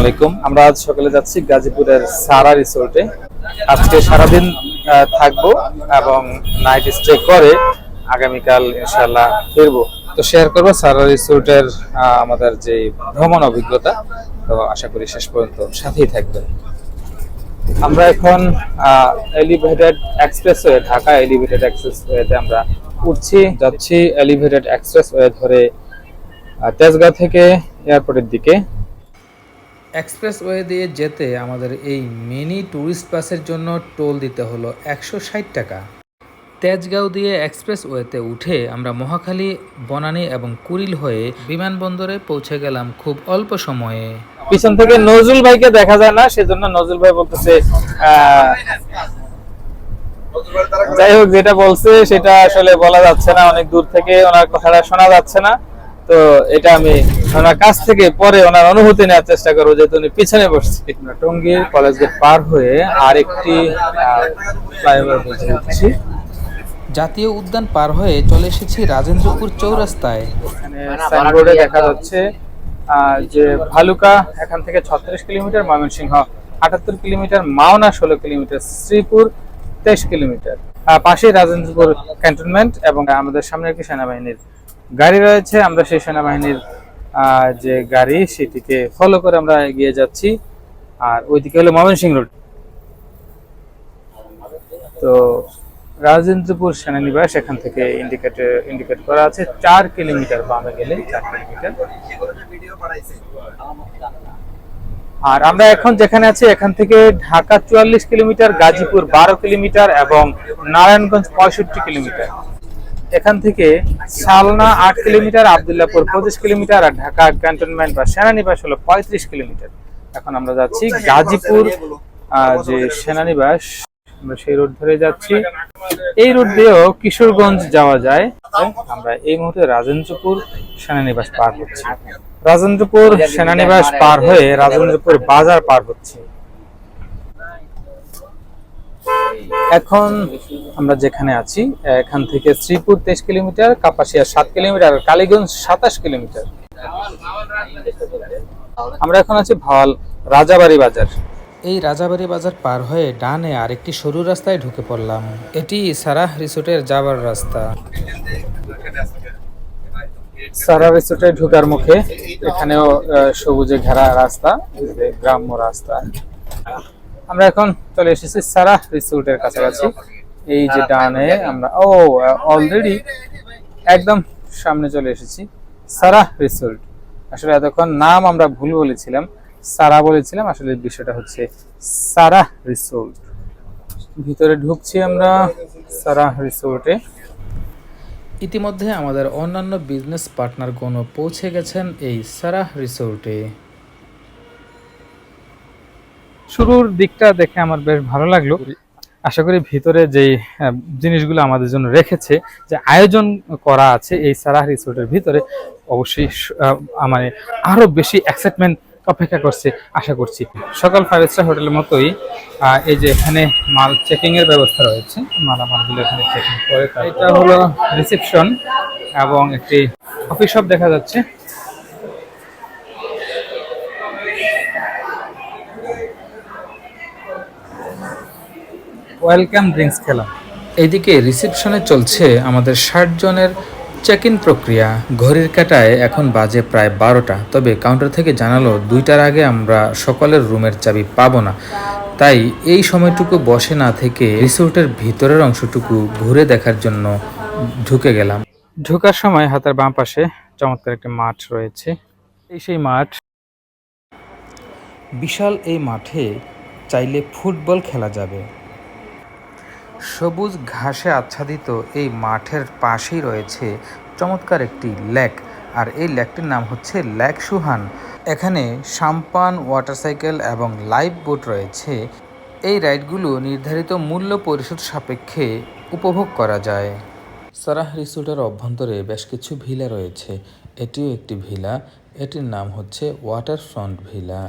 আলাইকুম। আমরা আজ সকালে যাচ্ছি গাজীপুরের সারা রিসোর্টে। আজকে সারাদিন থাকব এবং নাইট স্টে করে আগামীকাল ইনশাল্লাহ ফিরবো। তো শেয়ার করব সারা রিসোর্টের আমাদের যে ভ্রমণ অভিজ্ঞতা। তো আশা করি শেষ পর্যন্ত সাথেই থাকবেন। আমরা এখন elevated express expressway Dhaka elevated express এক্সপ্রেসওয়েতে আমরা উঠছি যাচ্ছি এলিভেটেড এক্সপ্রেসওয়ে ধরে আহ, তেজগাঁও থেকে এয়ারপোর্টের দিকে। এক্সপ্রেসওয়ে দিয়ে যেতে আমাদের এই মিনি ট্যুরিস্ট বাসের জন্য টোল দিতে হলো একশো ষাট টাকা। তেজগাঁও দিয়ে এক্সপ্রেসওয়েতে উঠে আমরা মহাখালী, বনানী এবং কুড়িল হয়ে বিমানবন্দরে পৌঁছে গেলাম খুব অল্প সময়ে। পিছন থেকে নজরুল ভাইকে দেখা যায় না, সেজন্য নজরুল ভাই বলতেছে যাই হোক, যেটা বলছে সেটা আসলে বলা যাচ্ছে না, অনেক দূর থেকে ওনার কথাটা শোনা যাচ্ছে না। তো এটা আমি ওনার কাছ থেকে পরে ওনার অনুভূতি নেওয়ার চেষ্টা করব যেহেতু উনি পিছনে বসছে। আমরা টঙ্গীর কলেজ গেট পার হয়ে আরেকটি ফ্লাইওভার বুঝে উঠছি। জাতীয় উদ্যান পার হয়ে চলে এসেছি রাজেন্দ্রপুর চৌরাস্তায়। সাইনবোর্ডে দেখা যাচ্ছে যে ভালুকা এখান থেকে ছত্রিশ কিলোমিটার ময়মনসিংহ আটাত্তর কিলোমিটার মাওনা ষোলো কিলোমিটার শ্রীপুর তেইশ কিলোমিটার। পাশেই রাজেন্দ্রপুর ক্যান্টনমেন্ট এবং আমাদের সামনে একটি সেনাবাহিনীর গাড়ি রয়েছে। আমরা সেই সেনাবাহিনীর যে গাড়ি সেটিকে ফলো করে আমরা এগিয়ে যাচ্ছি। আর ওইদিকে হলো ময়মনসিংহ রোড তো রাজেন্দ্রপুর সেনানিবাস এখান থেকে ইন্ডিকেট ইন্ডিকেট করা আছে, চার কিলোমিটার বামে গেলে চার কিলোমিটার। আর আমরা এখন যেখানে আছি, এখান থেকে ঢাকা চুয়াল্লিশ কিলোমিটার, গাজীপুর বারো কিলোমিটার এবং নারায়ণগঞ্জ পঁয়ষট্টি কিলোমিটার। এখান থেকে সালনা আট কিলোমিটার, আবদুল্লাপুর পঁচিশ কিলোমিটার আর ঢাকা ক্যান্টনমেন্ট বা সেনানিবাস হলো পঁয়ত্রিশ কিলোমিটার। এখন আমরা যাচ্ছি গাজীপুর যে সেনানিবাস, আমরা সেই রোড ধরে যাচ্ছি। এই রোড দিয়েও কিশোরগঞ্জ যাওয়া যায়। আমরা এই মুহূর্তে রাজেন্দ্রপুর সেনানিবাস পার হচ্ছি। রাজেন্দ্রপুর সেনানিবাস পার হয়ে রাজেন্দ্রপুর বাজার পার হচ্ছি। এখন আমরা যেখানে আছি এখান থেকে শ্রীপুর তেইশ কিলোমিটার কাপাসিয়া সাত কিলোমিটার আর কালীগঞ্জ সাতাশ কিলোমিটার। আমরা এখন আছি ভাওয়াল রাজাবাড়ি বাজার। এই রাজাবাড়ি বাজার পার হয়ে ডানে আরেকটি সরু রাস্তায় ঢুকে পড়লাম। এটি সারাহ রিসোর্টের যাবার রাস্তা। সারা রিসোর্টে ঢুকার মুখে এখানেও সবুজে ঘেরা রাস্তা গ্রাম্য রাস্তা। আমরা এখন চলে এসেছি সারা রিসোর্টের কাছাকাছি। এই যে ডানে আমরা ও অলরেডি একদম সামনে চলে এসেছি সারা রিসোর্ট। আসলে এতক্ষণ নাম আমরা ভুল বলেছিলাম সারা বলেছিলাম আসলে বিষয়টা হচ্ছে সারা রিসোর্ট। ভিতরে ঢুকছি আমরা সারা রিসোর্টে। ইতিমধ্যে আমাদের অন্যান্য বিজনেস পার্টনারগণও পৌঁছে গেছেন এই সারাহ রিসোর্টে। শুরুর দিকটা দেখে আমার বেশ ভালো লাগল। আশা করি ভিতরে যে জিনিসগুলো আমাদের জন্য রেখেছে যে আয়োজন করা আছে এই সারাহ রিসোর্টের ভিতরে অবশ্যই মানে আরও বেশি এক্সাইটমেন্ট অপেক্ষা করছে আশা করছি। সকাল ফাইভ স্টার হোটেলের মতোই এই যে এখানে মাল চেকিং এর ব্যবস্থা রয়েছে মালামালগুলো এখানে চেকিং করে এটা হলো রিসেপশন এবং একটি কফি শপ দেখা যাচ্ছে। ওয়েলকাম ড্রিঙ্কস খেলাম। এদিকে রিসেপশনে চলছে আমাদের ষাট জনের চেক ইন প্রক্রিয়া। ঘড়ির কাটায় এখন বাজে প্রায় বারোটা, তবে কাউন্টার থেকে জানালো, দুইটার আগে আমরা সকলের রুমের চাবি পাবো না। তাই এই সময়টুকু বসে না থেকে রিসোর্টের ভিতরের অংশটুকু ঘুরে দেখার জন্য ঢুকে গেলাম। ঢুকার সময় হাতের বাম পাশে চমৎকার একটি মাঠ রয়েছে। এই সেই মাঠ বিশাল এই মাঠে চাইলে ফুটবল খেলা যাবে। সবুজ ঘাসে আচ্ছাদিত এই মাঠের পাশেই রয়েছে চমৎকার একটি লেক। আর এই লেকটির নাম হচ্ছে লেক সুহান। এখানে সাম্পান ওয়াটার সাইকেল এবং লাইফ বোট রয়েছে। এই রাইডগুলো নির্ধারিত মূল্য পরিশোধ সাপেক্ষে উপভোগ করা যায়। সারাহ রিসোর্টের অভ্যন্তরে বেশ কিছু ভিলা রয়েছে। এটিও একটি ভিলা। এটির নাম হচ্ছে ওয়াটার ফ্রন্ট ভিলা।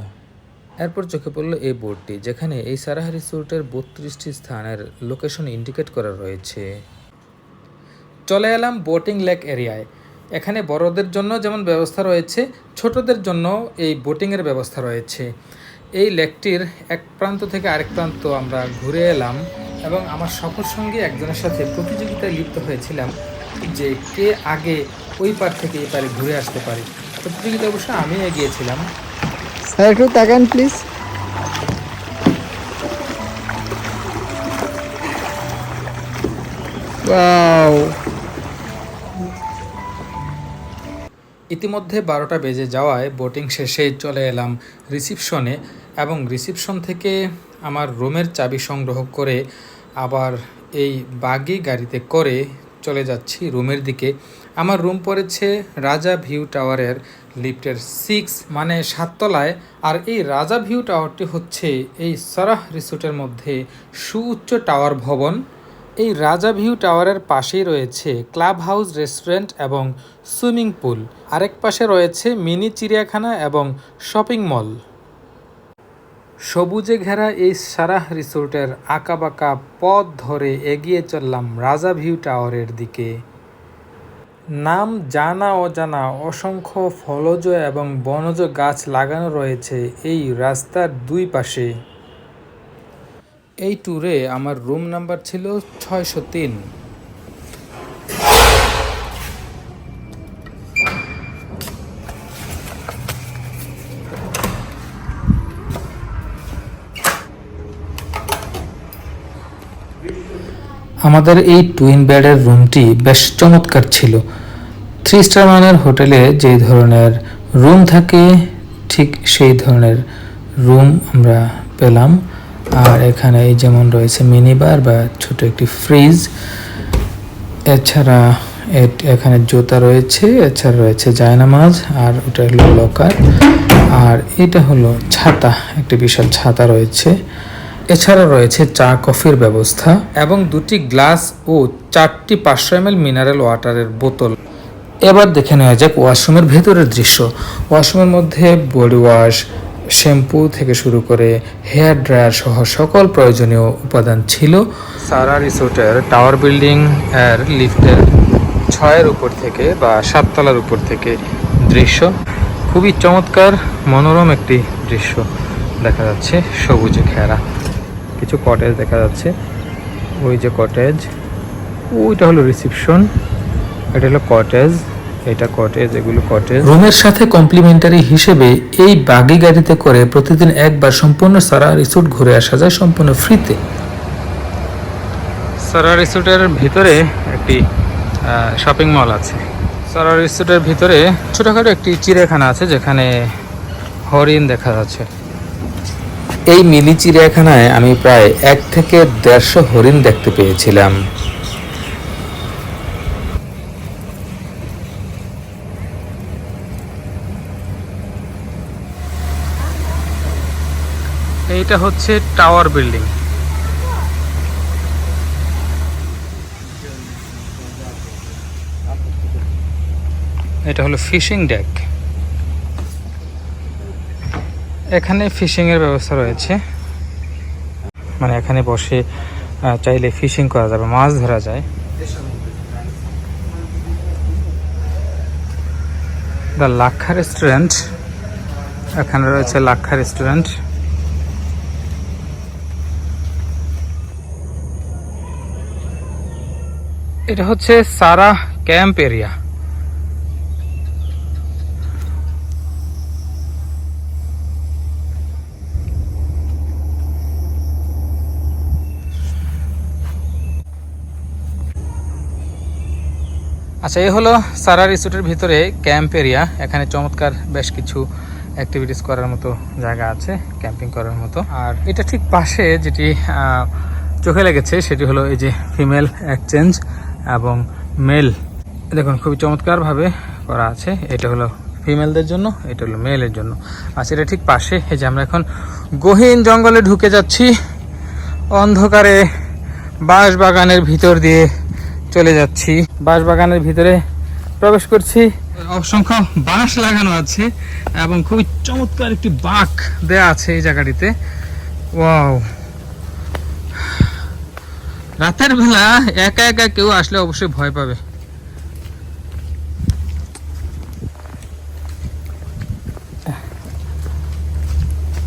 এরপর চোখে পড়ল এই বোর্ডটি, যেখানে এই সারাহ রিসোর্টের বত্রিশটি স্থানের লোকেশন ইন্ডিকেট করা রয়েছে। চলে এলাম বোটিং লেক এরিয়ায়। এখানে বড়দের জন্য যেমন ব্যবস্থা রয়েছে, ছোটদের জন্য এই বোটিংয়ের ব্যবস্থা রয়েছে। এই লেকটির এক প্রান্ত থেকে আরেক প্রান্ত আমরা ঘুরে এলাম এবং আমার সফর সঙ্গে একজনের সাথে প্রতিযোগিতায় লিপ্ত হয়েছিলাম যে কে আগে ওই পার থেকে এই পারে ঘুরে আসতে পারে। প্রতিযোগিতা অবশ্য আমি এগিয়েছিলাম। স্যার একটু তাকান প্লিজ ইতিমধ্যে বারোটা বেজে যাওয়ায় বোটিং শেষে চলে এলাম রিসিপশনে এবং রিসিপশন থেকে আমার রুমের চাবি সংগ্রহ করে আবার এই বাগি গাড়িতে করে চলে যাচ্ছি রুমের দিকে। আমার রুম পড়েছে রাজা ভিউ টাওয়ারের লিফটের সিক্স মানে সাততলায়। আর এই রাজা ভিউ টাওয়ারটি হচ্ছে এই সারাহ রিসোর্টের মধ্যে সুউচ্চ টাওয়ার ভবন। এই রাজা ভিউ টাওয়ারের পাশেই রয়েছে ক্লাব হাউস রেস্টুরেন্ট এবং সুইমিং পুল। আরেক পাশে রয়েছে মিনি চিড়িয়াখানা এবং শপিং মল। সবুজে ঘেরা এই সারাহ রিসোর্টের আঁকাবাঁকা পথ ধরে এগিয়ে চললাম রাজা ভিউ টাওয়ারের দিকে। নাম জানা অজানা অসংখ্য ফলজ এবং বনজ গাছ লাগানো রয়েছে এই রাস্তার দুই পাশে। এই ট্যুরে আমার রুম নাম্বার ছিল ছয়শো তিন। আমাদের এই টুইন বেডের রুমটি বেশ চমৎকার ছিল। থ্রি স্টার মানের হোটেলে যে ধরনের রুম থাকে, ঠিক সেই ধরনের রুম আমরা পেলাম। আর এখানে এই যেমন রয়েছে মিনি বার বা ছোট একটি ফ্রিজ এছাড়া এখানে জুতা রয়েছে, এছাড়া রয়েছে জায়নামাজ, আর ওটা হলো লকার আর এটা হলো ছাতা, একটি বিশাল ছাতা রয়েছে। এছাড়া রয়েছে চা, কফির ব্যবস্থা এবং দুটি গ্লাস ও চারটি পাঁচশো এম মিনারেল ওয়াটারের বোতল। এবার দেখে নেওয়া যাক ওয়াশরুমের ভেতরের দৃশ্য। ওয়াশরুমের মধ্যে বডি ওয়াশ, শ্যাম্পু থেকে শুরু করে হেয়ার ড্রায়ার সহ সকল প্রয়োজনীয় উপাদান ছিল। সারা রিসোর্টের টাওয়ার বিল্ডিং এর লিফটের ছয়ের উপর থেকে বা সাততলার উপর থেকে দৃশ্য। খুবই চমৎকার, মনোরম একটি দৃশ্য দেখা যাচ্ছে সবুজে ঘেরা। কিছু কটেজ দেখা যাচ্ছে। ওই যে কটেজ ওইটা হলো রিসেপশন এটা হলো কটেজ এটা কটেজ এগুলো কটেজ রুমের সাথে কমপ্লিমেন্টারি হিসেবে এই বাগি গাড়িতে করে প্রতিদিন একবার সম্পূর্ণ সারা রিসোর্ট ঘুরে আসা যায় সম্পূর্ণ ফ্রিতে সারা রিসোর্টের ভিতরে একটি শপিং মল আছে। সারা রিসোর্টের ভিতরে ছোটোখাটো একটি চিড়িয়াখানা আছে যেখানে হরিণ দেখা যাচ্ছে। এই মিলি চিড়িয়াখানায় আমি প্রায় এক থেকে দেড়শো হরিণ দেখতে পেয়েছিলাম। এইটা হচ্ছে টাওয়ার বিল্ডিং। এটা হলো ফিশিং ডেক। এখানে ফিশিংয়ের ব্যবস্থা রয়েছে। মানে এখানে বসে চাইলে ফিশিং করা যাবে, মাছ ধরা যায়। দ্য লাক্ষা রেস্টুরেন্ট এখানে রয়েছে লাক্ষা রেস্টুরেন্ট এটা হচ্ছে সারা ক্যাম্প এরিয়া আচ্ছা এই হলো সারা রিসোর্টের ভিতরে ক্যাম্প এরিয়া। এখানে চমৎকার বেশ কিছু অ্যাক্টিভিটিস করার মতো জায়গা আছে, ক্যাম্পিং করার মতো। আর এটা ঠিক পাশে যেটি চোখে লেগেছে, সেটি হলো এই যে ফিমেল এক্সচেঞ্জ এবং মেল দেখুন, খুবই চমৎকারভাবে করা আছে। এটা হলো ফিমেলদের জন্য, এটা হলো মেলের জন্য। আচ্ছা এটা ঠিক পাশে, এই যে আমরা এখন গহীন জঙ্গলে ঢুকে যাচ্ছি। অন্ধকারে বাঁশ বাগানের ভিতর দিয়ে চলে যাচ্ছি। বাঁশ বাগানের ভিতরে প্রবেশ করছি। অসংখ্য বাঁশ লাগানো আছে এবং খুবই চমৎকার একটি বাঁক দেয়া আছে এই জায়গাটিতে। ওয়াও। রাতের বেলা একা একা কেউ আসলে অবশ্যই ভয় পাবে।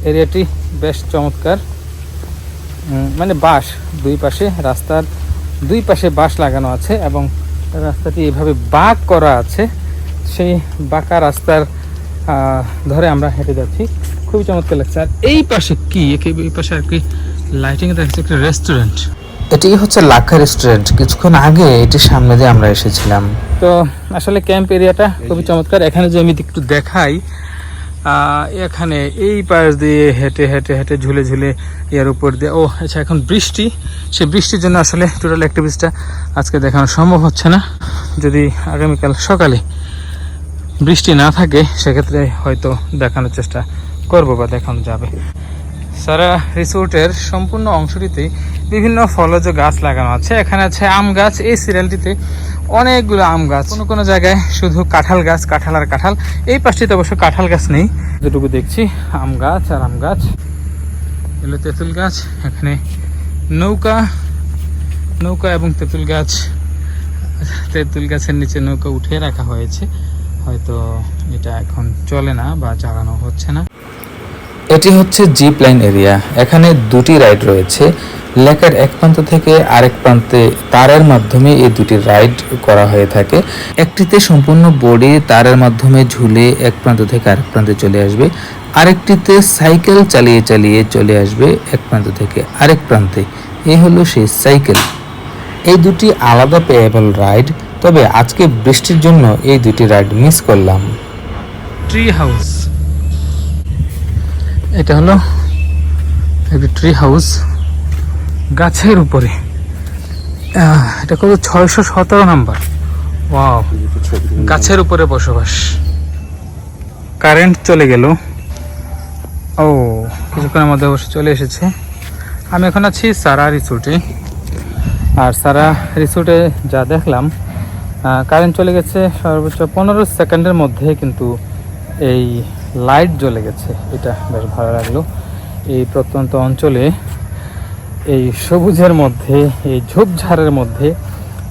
এরিয়াটি বেশ চমৎকার। মানে বাস দুই পাশে, রাস্তার দুই পাশে বাঁশ লাগানো আছে এবং রাস্তাটি এভাবে বাঁক করা আছে। সেই বাঁকা রাস্তার ধরে আমরা হেঁটে যাচ্ছি। খুবই চমৎকার লাগছে। আর এই পাশে কি? এই পাশে আর কি লাইটিং দেখা একটা রেস্টুরেন্ট এটি হচ্ছে লাক্ষা রেস্টুরেন্ট কিছুক্ষণ আগে এটির সামনে দিয়ে আমরা এসেছিলাম। তো আসলে ক্যাম্প এরিয়াটা খুবই চমৎকার। এখানে যে আমি একটু দেখাই এখানে এই পাশ দিয়ে হেঁটে হেঁটে হেঁটে, ঝুলে ঝুলে ইয়ার উপর দিয়ে। ও আচ্ছা এখন বৃষ্টি। সে বৃষ্টির জন্য আসলে টোটাল অ্যাক্টিভিটিসটা আজকে দেখানো সম্ভব হচ্ছে না। যদি আগামীকাল সকালে বৃষ্টি না থাকে, সেক্ষেত্রে হয়তো দেখানোর চেষ্টা করব বা দেখানো যাবে। সারা রিসোর্টের সম্পূর্ণ অংশটিতে বিভিন্ন ফলজ গাছ লাগানো আছে। এখানে আছে আম গাছ। এই সিরিয়ালটিতে অনেকগুলো আম গাছ। কোনো কোনো জায়গায় শুধু কাঁঠাল গাছ, কাঁঠাল আর কাঁঠাল। এই পাশটিতে অবশ্য কাঁঠাল গাছ নেই। যেটুকু দেখছি, আম গাছ আর আম গাছ। এগুলো তেঁতুল গাছ। এখানে নৌকা নৌকা এবং তেঁতুল গাছ। তেঁতুল গাছের নিচে নৌকা উঠিয়ে রাখা হয়েছে। হয়তো এটা এখন চলে না বা চালানো হচ্ছে না। এটি হচ্ছে জিপ লাইন এরিয়া। এখানে দুটি রাইড রয়েছে। লেকের এক প্রান্ত থেকে আরেক প্রান্তে তারের মাধ্যমে এই দুটি রাইড করা হয়ে থাকে। একটিতে সম্পূর্ণ বডি তারের মাধ্যমে ঝুলে এক প্রান্ত থেকে আরেক প্রান্তে চলে আসবে। আরেকটিতে সাইকেল চালিয়ে চালিয়ে চলে আসবে এক প্রান্ত থেকে আরেক প্রান্তে। এই হলো সেই সাইকেল। এই দুটি আলাদা পেয়েবল রাইড, তবে আজকে বৃষ্টির জন্য এই দুটি রাইড মিস করলাম। ট্রি হাউস এটা হলো একটি ট্রি হাউস গাছের উপরে। এটা কত? ছয়শো সতেরো নাম্বার। ওয়াও গাছের উপরে বসবাস। কারেন্ট চলে গেল। ও, কিছুক্ষণের মধ্যে অবশ্য চলে এসেছে। আমি এখন আছি সারা রিসোর্টে আর সারা রিসোর্টে যা দেখলাম কারেন্ট চলে গেছে সর্বোচ্চ পনেরো সেকেন্ডের মধ্যে কিন্তু এই লাইট জ্বলে গেছে। এটা বেশ ভালো লাগল। এই প্রত্যন্ত অঞ্চলে এই সবুজের মধ্যে, এই ঝোপঝাড়ের মধ্যে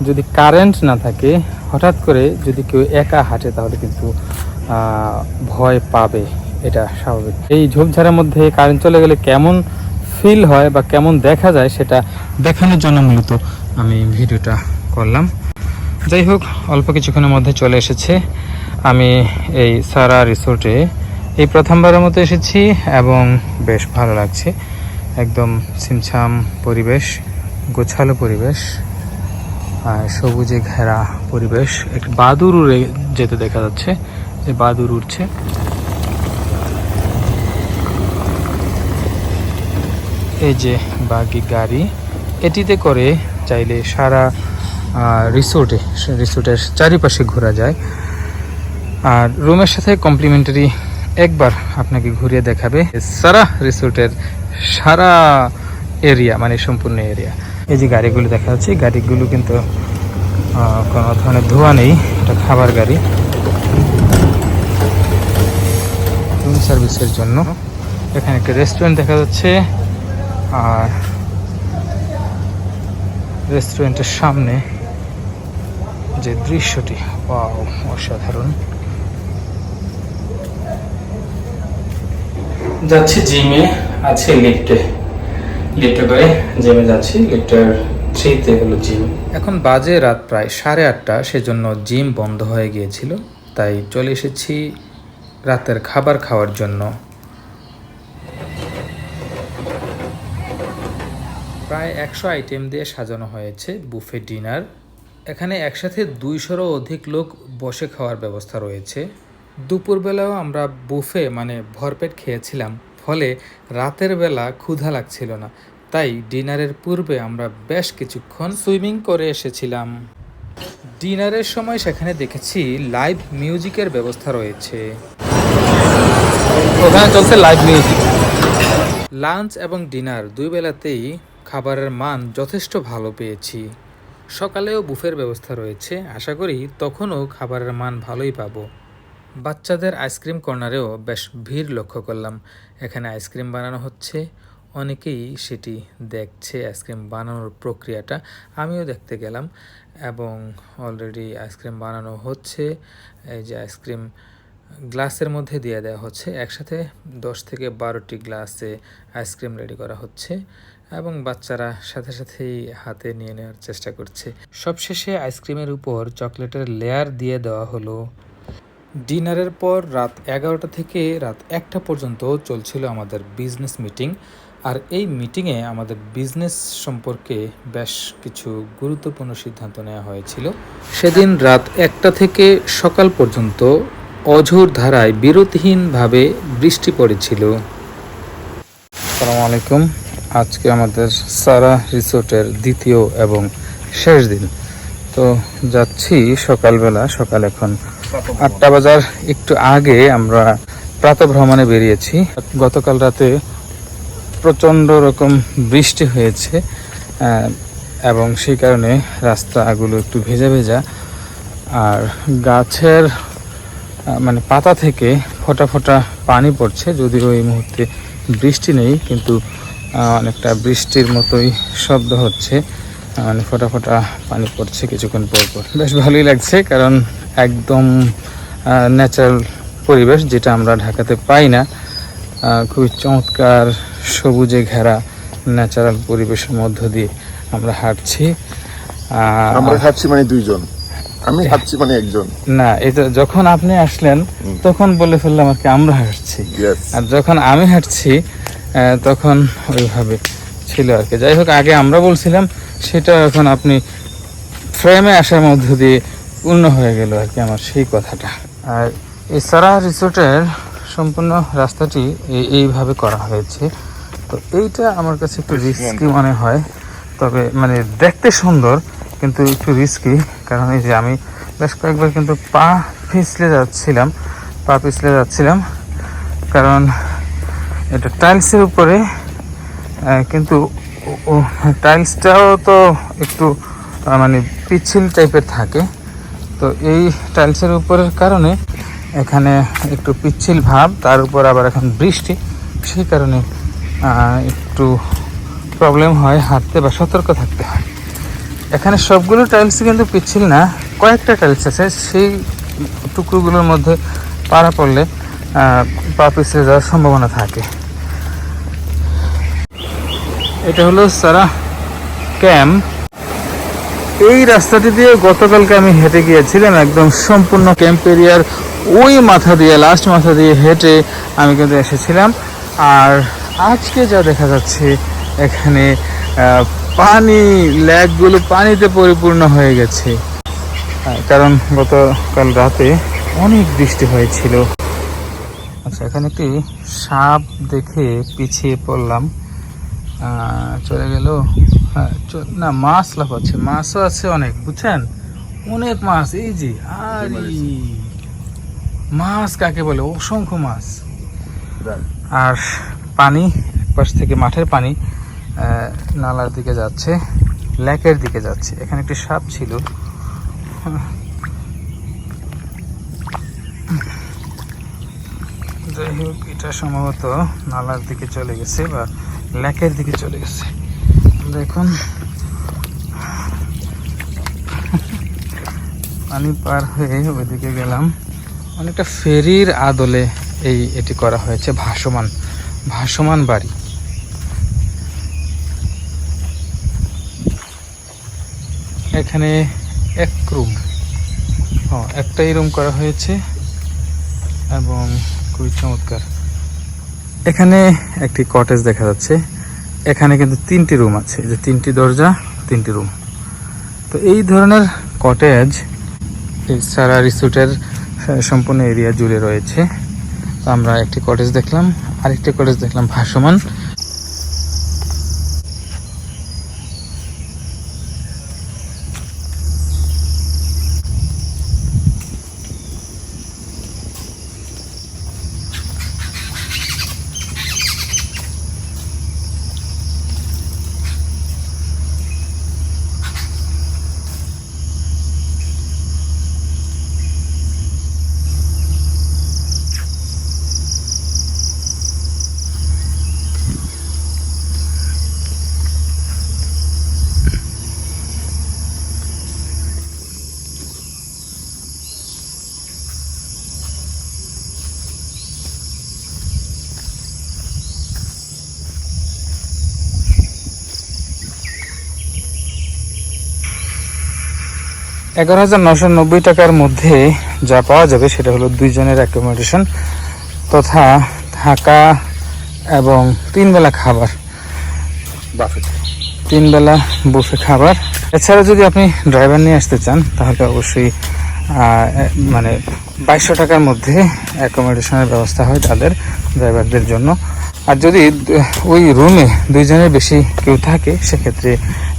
যদি কারেন্ট না থাকে, হঠাৎ করে যদি কেউ একা হাঁটে, তাহলে কিন্তু ভয় পাবে। এটা স্বাভাবিক। এই ঝোপঝাড়ের মধ্যে কারেন্ট চলে গেলে কেমন ফিল হয় বা কেমন দেখা যায়, সেটা দেখানোর জন্য মূলত আমি ভিডিওটা করলাম। যাই হোক, অল্প কিছুক্ষণের মধ্যে চলে এসেছে। আমি এই সারা রিসোর্টে এই প্রথমবারের মতো এসেছি এবং বেশ ভালো লাগছে। একদম ছিমছাম পরিবেশ, গোছালো পরিবেশ আর সবুজে ঘেরা পরিবেশ। একটি বাদুর উড়ে যেতে দেখা যাচ্ছে, যে বাদুর উঠছে এই যে বাগি গাড়ি, এটিতে করে চাইলে সারা রিসোর্টে, রিসোর্টের চারিপাশে ঘোরা যায়। আর রুমের সাথে কমপ্লিমেন্টারি একবার আপনাকে ঘুরিয়ে দেখাবে সারা রিসোর্টের সারা এরিয়া মানে সম্পূর্ণ এরিয়া। এই যে গাড়িগুলো দেখা যাচ্ছে, গাড়িগুলো কিন্তু কোনো ধরনের ধোয়া নেই, এটা খাবার গাড়ি। রুম সার্ভিসের জন্য। এখানে একটা রেস্টুরেন্ট দেখা যাচ্ছে, আর রেস্টুরেন্টের সামনে যে দৃশ্যটি অসাধারণ। যাচ্ছি জিমে আছে লিফটে লিফটে করে জিমে যাচ্ছি লিফটের থ্রিতে হলো জিম এখন বাজে রাত প্রায় সাড়ে আটটা, সেজন্য জিম বন্ধ হয়ে গিয়েছিল। তাই চলে এসেছি রাতের খাবার খাওয়ার জন্য। প্রায় একশো আইটেম দিয়ে সাজানো হয়েছে বুফে ডিনার এখানে একসাথে দুইশোরও অধিক লোক বসে খাওয়ার ব্যবস্থা রয়েছে। দুপুরবেলাও আমরা বুফে মানে ভরপেট খেয়েছিলাম ফলে রাতের বেলা ক্ষুধা লাগছিল না। তাই ডিনারের পূর্বে আমরা বেশ কিছুক্ষণ সুইমিং করে এসেছিলাম। ডিনারের সময় সেখানে দেখেছি লাইভ মিউজিকের ব্যবস্থা রয়েছে। ওখানে চলছে লাইভ মিউজিক। লাঞ্চ এবং ডিনার দুই বেলাতেই খাবারের মান যথেষ্ট ভালো পেয়েছি। সকালেও বুফের ব্যবস্থা রয়েছে আশা করি তখনও খাবারের মান ভালোই পাবো। বাচ্চাদের আইসক্রিম কর্নারেও বেশ ভিড় লক্ষ্য করলাম। এখানে আইসক্রিম বানানো হচ্ছে। অনেকেই সেটি দেখছে, আইসক্রিম বানানোর প্রক্রিয়াটা। আমিও দেখতে গেলাম এবং অলরেডি আইসক্রিম বানানো হচ্ছে। এই যে আইসক্রিম গ্লাসের মধ্যে দিয়ে দেওয়া হচ্ছে। একসাথে দশ থেকে বারোটি গ্লাসে আইসক্রিম রেডি করা হচ্ছে এবং বাচ্চারা সাথে সাথেই হাতে নিয়ে নেওয়ার চেষ্টা করছে। সবশেষে আইসক্রিমের উপর চকলেটের লেয়ার দিয়ে দেওয়া হলো। ডিনারের পর রাত এগারোটা থেকে রাত একটা পর্যন্ত চলছিল আমাদের বিজনেস মিটিং আর এই মিটিংয়ে আমাদের বিজনেস সম্পর্কে বেশ কিছু গুরুত্বপূর্ণ সিদ্ধান্ত নেওয়া হয়েছিল। সেদিন রাত একটা থেকে সকাল পর্যন্ত অঝোর ধারায় বিরতিহীনভাবে বৃষ্টি পড়েছিল। আসসালামু আলাইকুম আজকে আমাদের সারা রিসোর্টের দ্বিতীয় এবং শেষ দিন। তো যাচ্ছি সকালবেলা, সকাল এখন আটটা বাজার একটু আগে আমরা প্রাতভ্রমণে বেরিয়েছি। গতকাল রাতে প্রচণ্ড রকম বৃষ্টি হয়েছে এবং সেই কারণে রাস্তাগুলো একটু ভেজা ভেজা। আর গাছের মানে পাতা থেকে ফোটা ফোটা পানি পড়ছে, যদিও এই মুহূর্তে বৃষ্টি নেই, কিন্তু অনেকটা বৃষ্টির মতোই শব্দ হচ্ছে। মানে ফোঁটা ফোঁটা পানি পড়ছে কিছুক্ষণ পর পর। বেশ ভালোই লাগছে কারণ একদম ন্যাচারাল পরিবেশ যেটা আমরা ঢাকাতে পাই না। খুবই চমৎকার সবুজে ঘেরা ন্যাচারাল পরিবেশের মধ্য দিয়ে আমরা হাঁটছি। আমরা খাচ্ছি মানে দুইজন। আমি খাচ্ছি মানে একজন। না এটা যখন আপনি আসলেন তখন বলে ফেললাম আর কি আমরা হাঁটছি। আর যখন আমি হাঁটছি তখন ওইভাবে ছিল আর কি। যাই হোক আগে আমরা বলছিলাম সেটা এখন আপনি ফ্রেমে আসার মধ্য দিয়ে পূর্ণ হয়ে গেল আর কি আমার সেই কথাটা। আর এই সারা রিসোর্টের সম্পূর্ণ রাস্তাটি এই- এইভাবে করা হয়েছে। তো এইটা আমার কাছে একটু রিস্কি মনে হয়। তবে মানে দেখতে সুন্দর কিন্তু একটু রিস্কি কারণ এই যে আমি বেশ কয়েকবার কিন্তু পা পিছলে যাচ্ছিলাম পা পিছলে যাচ্ছিলাম। কারণ এটা টাইলসের উপরে কিন্তু টাইলসটাও তো একটু মানে পিচ্ছিল টাইপের থাকে। তো এই টাইলসের উপরের কারণে এখানে একটু পিচ্ছিল ভাব, তার উপর আবার এখন বৃষ্টি। সেই কারণে একটু প্রবলেম হয় হাঁটতে বা সতর্ক থাকতে হয়। এখানে সবগুলো টাইলস কিন্তু পিচ্ছিল না, কয়েকটা টাইলস আছে, সেই টুকরোগুলোর মধ্যে পাড়া পড়লে পা পিছলে যাওয়ার সম্ভাবনা থাকে। এটা হলো সারা ক্যাম্প এই রাস্তাটি দিয়ে গতকালকে আমি হেঁটে গিয়েছিলাম, একদম সম্পূর্ণ ক্যাম্প এরিয়ার ওই মাথা দিয়ে লাস্ট মাথা দিয়ে হেঁটে আমি কিন্তু এসেছিলাম। আর আজকে যা দেখা যাচ্ছে, এখানে পানি ল্যাকগুলো পানিতে পরিপূর্ণ হয়ে গেছে। কারণ গতকাল রাতে অনেক বৃষ্টি হয়েছিল। আচ্ছা এখানে একটি সাপ দেখে পিছিয়ে পড়লাম। চলে গেল। হ্যাঁ, না মাছ লাফাচ্ছে মাছও আছে অনেক বুঝছেন? অনেক মাছ এই যে আরে। মাছ কাকে বলে? অসংখ্য মাছ। আর পানি পাশ থেকে মাঠের পানি নালার দিকে যাচ্ছে লেকের দিকে যাচ্ছে। এখানে একটি সাপ ছিল। যাই হোক এটা সম্ভবত নালার দিকে চলে গেছে বা লেকের দিকে চলে গেছে। এখন পানি পার হয়ে ওইদিকে গেলাম। অনেকটা ফেরির আদলে এই এটি করা হয়েছে, ভাসমান ভাসমান বাড়ি। এখানে এক রুম। একটাই রুম করা হয়েছে এবং খুবই চমৎকার। এখানে একটি কটেজ দেখা যাচ্ছে। এখানে কিন্তু তিনটি রুম আছে। যে তিনটি দরজা, তিনটি রুম তো এই ধরনের কটেজ সারা রিসোর্টের সম্পূর্ণ এরিয়া জুড়ে রয়েছে। তো আমরা একটি কটেজ দেখলাম, আরেকটি কটেজ দেখলাম ভাসমান। এগারো হাজার নশো নব্বই টাকার মধ্যে যা পাওয়া যাবে সেটা হলো দুইজনের অ্যাকোমোডেশন তথা থাকা এবং তিন বেলা খাবার। তিন বেলা বুফে খাবার। এছাড়া যদি আপনি ড্রাইভার নিয়ে আসতে চান তাহলে অবশ্যই মানে বাইশশো টাকার মধ্যে অ্যাকোমোডেশনের ব্যবস্থা হয় তাদের ড্রাইভারদের জন্য। আর যদি ওই রুমে দুইজনের বেশি কেউ থাকে সেক্ষেত্রে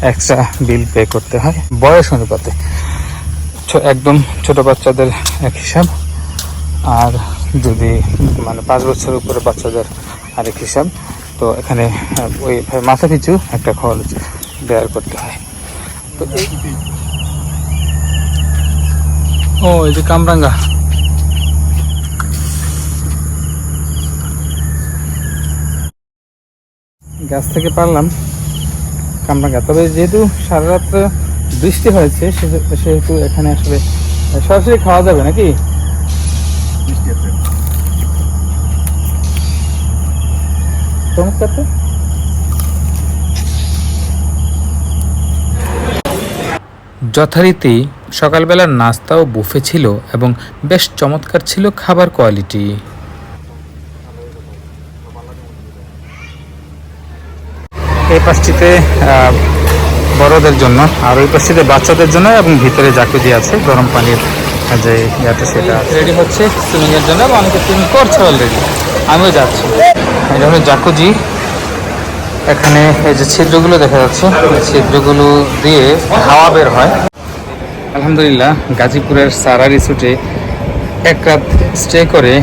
এক্সট্রা বিল পে করতে হয় বয়স অনুপাতে। একদম ছোট বাচ্চাদের এক হিসাব। আর যদি মানে পাঁচ বছর উপরে বাচ্চাদের আরেক হিসাব, তো এখানে ওই মাথা পিছু একটা খরচ বেয়ার করতে হয়। তো ও, এই যে কামরাঙ্গা। গাছ থেকে পারলাম কামরাঙ্গা। তবে যেহেতু সারা রাত্র বৃষ্টি হয়েছে সেহেতু এখানে আসলে সরাসরি খাওয়া যাবে নাকি? চমৎকার তো। যথারীতি সকালবেলার নাস্তাও বুফে ছিল এবং বেশ চমৎকার ছিল খাবার কোয়ালিটি। এই পাশটিতে আহ, বড়দের জন্য আর ওই পাশটিতে বাচ্চাদের জন্য এবং ভিতরে জাকুজি আছে গরম পানির যে ইয়াটা সেটা রেডি হচ্ছে সুইমিং এর জন্য এবং অনেকে সুইমিং করছে অলরেডি আমিও যাচ্ছি। এটা হলো জাকুজি এখানে এই যে ছিদ্রগুলো দেখা যাচ্ছে ছিদ্রগুলো দিয়ে হাওয়া বের হয়। আলহামদুলিল্লাহ গাজীপুরের সারা রিসোর্টে এক রাত স্টে করে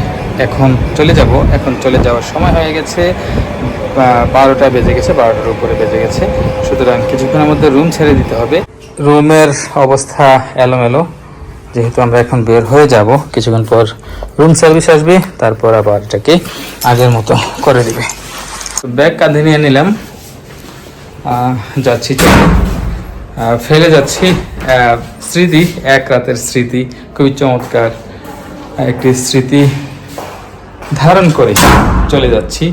এখন চলে যাব। এখন চলে যাওয়ার সময় হয়ে গেছে বারোটা বেজে গেছে, বারোটার উপরে বেজে গেছে। সুতরাং কিছুক্ষণের মধ্যে রুম ছেড়ে দিতে হবে। রুমের অবস্থা এলোমেলো, যেহেতু আমরা এখন বের হয়ে যাব, কিছুক্ষণ পর রুম সার্ভিস আসবে, তারপর আবার এটাকে আগের মতো করে দিবে। ব্যাগ কাঁধে নিয়ে নিলাম। যাচ্ছি ফেলে যাচ্ছি স্মৃতি, এক রাতের স্মৃতি, খুবই চমৎকার একটি স্মৃতি ধারণ করে চলে যাচ্ছি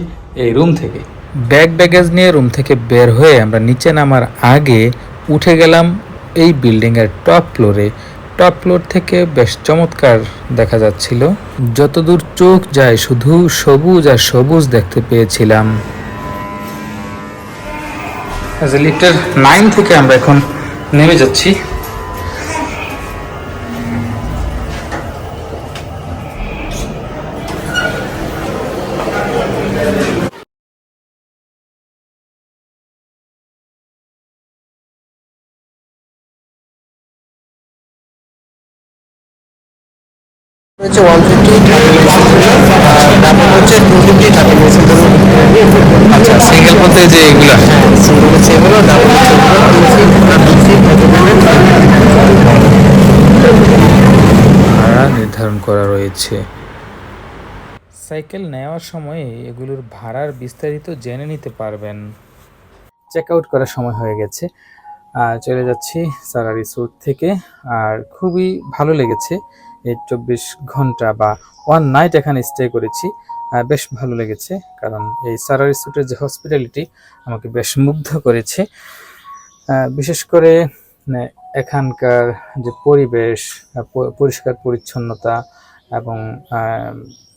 এই রুম থেকে। ব্যাগ ব্যাগেজ নিয়ে রুম থেকে বের হয়ে আমরা নিচে নামার আগে উঠে গেলাম এই বিল্ডিংয়ের টপ ফ্লোরে। টপ ফ্লোর থেকে বেশ চমৎকার দেখা যাচ্ছিল। যতদূর চোখ যায় শুধু সবুজ আর সবুজ দেখতে পেয়েছিলাম। লিটার নাইন থেকে আমরা এখন নেমে যাচ্ছি। হচ্ছে ওয়ান ফিফটি হচ্ছে টু ফিফটি থার্টি আচ্ছা সিঙ্গেল বলতে যে এগুলা সিঙ্গেল হচ্ছে এগুলো ডাবল হচ্ছে ভাড়া নির্ধারণ করা রয়েছে। সাইকেল নেওয়ার সময়ে এগুলোর ভাড়ার বিস্তারিত জেনে নিতে পারবেন। চেক আউট করার সময় হয়ে গেছে। আর চলে যাচ্ছি সারা রিসোর্ট থেকে। আর খুবই ভালো লেগেছে। চব্বিশ ঘণ্টা বা ওয়ান নাইট এখানে স্টে করেছি। বেশ ভালো লেগেছে, কারণ এই সারা রিসোর্টের যে হসপিটালিটি আমাকে বেশ মুগ্ধ করেছে। বিশেষ করে মানে এখানকার যে পরিবেশ পরিষ্কার পরিচ্ছন্নতা এবং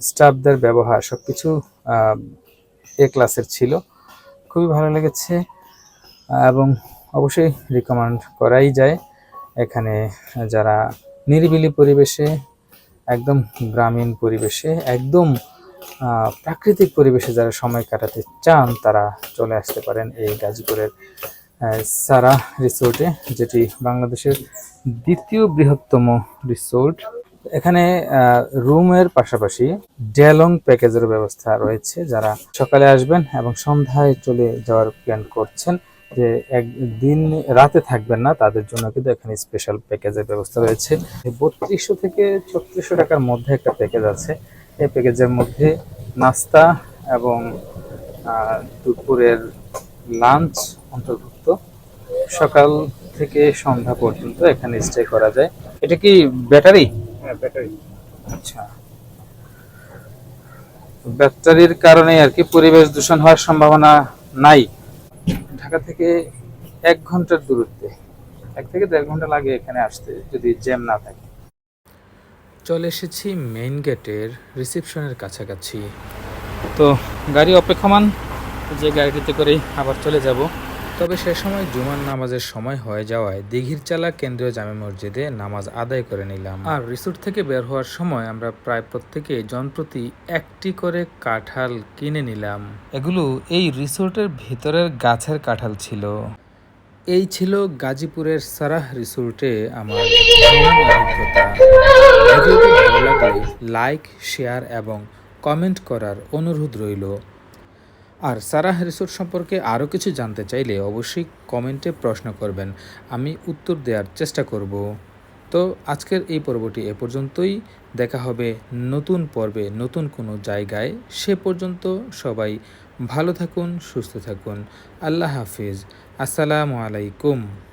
স্টাফদের ব্যবহার সব কিছু এ ক্লাসের ছিল। খুবই ভালো লেগেছে, এবং অবশ্যই রিকমেন্ড করাই যায়। এখানে যারা নিরিবিলি পরিবেশে, একদম গ্রামীণ পরিবেশে, একদম প্রাকৃতিক পরিবেশে যারা সময় কাটাতে চান, তারা চলে আসতে পারেন এই গাজীপুরের সারা রিসোর্টে, যেটি বাংলাদেশের দ্বিতীয় বৃহত্তম রিসোর্ট। এখানে রুমের পাশাপাশি ডেলং প্যাকেজের ব্যবস্থা রয়েছে, যারা সকালে আসবেন এবং সন্ধ্যায় চলে যাওয়ার প্ল্যান করছেন। যে একদিন রাতে থাকবেন না তাদের জন্য কিন্তু এখানে স্পেশাল প্যাকেজের ব্যবস্থা রয়েছে। বত্রিশশো থেকে ছত্রিশশো টাকার মধ্যে একটা প্যাকেজ আছে। এই প্যাকেজের মধ্যে নাস্তা এবং দুপুরের লাঞ্চ অন্তর্ভুক্ত। সকাল থেকে সন্ধ্যা পর্যন্ত এখানে স্টে করা যায়। এটা কি ব্যাটারি? ব্যাটারি। আচ্ছা। ব্যাটারির কারণে আর কি পরিবেশ দূষণ হওয়ার সম্ভাবনা নাই। ঢাকা থেকে এক ঘণ্টার দূরত্বে এক থেকে দেড় ঘণ্টা লাগে এখানে আসতে যদি জ্যাম না থাকে। চলে এসেছি মেইন গেটের রিসেপশনের কাছাকাছি। তো গাড়ি অপেক্ষমান যে গাড়িটিতে করেই আবার চলে যাব। তবে সে সময় জুমার নামাজের সময় হয়ে যাওয়ায় দিঘির চালা কেন্দ্রীয় জামে মসজিদে নামাজ আদায় করে নিলাম। আর রিসোর্ট থেকে বের হওয়ার সময় আমরা প্রায় প্রত্যেকে জনপ্রতি একটি করে কাঁঠাল কিনে নিলাম। এগুলো এই রিসোর্টের ভিতরের গাছের কাঁঠাল ছিল। এই ছিল গাজীপুরের সারাহ রিসোর্টে আমার অভিজ্ঞতা লাগলে লাইক শেয়ার এবং কমেন্ট করার অনুরোধ রইল। আর সারাহ রিসোর্ট সম্পর্কে আরও কিছু জানতে চাইলে অবশ্যই কমেন্টে প্রশ্ন করবেন। আমি উত্তর দেওয়ার চেষ্টা করব। তো আজকের এই পর্বটি এ পর্যন্তই। দেখা হবে নতুন পর্বে নতুন কোনো জায়গায়। সে পর্যন্ত সবাই ভালো থাকুন, সুস্থ থাকুন। আল্লাহ হাফিজ। আসসালামু আলাইকুম।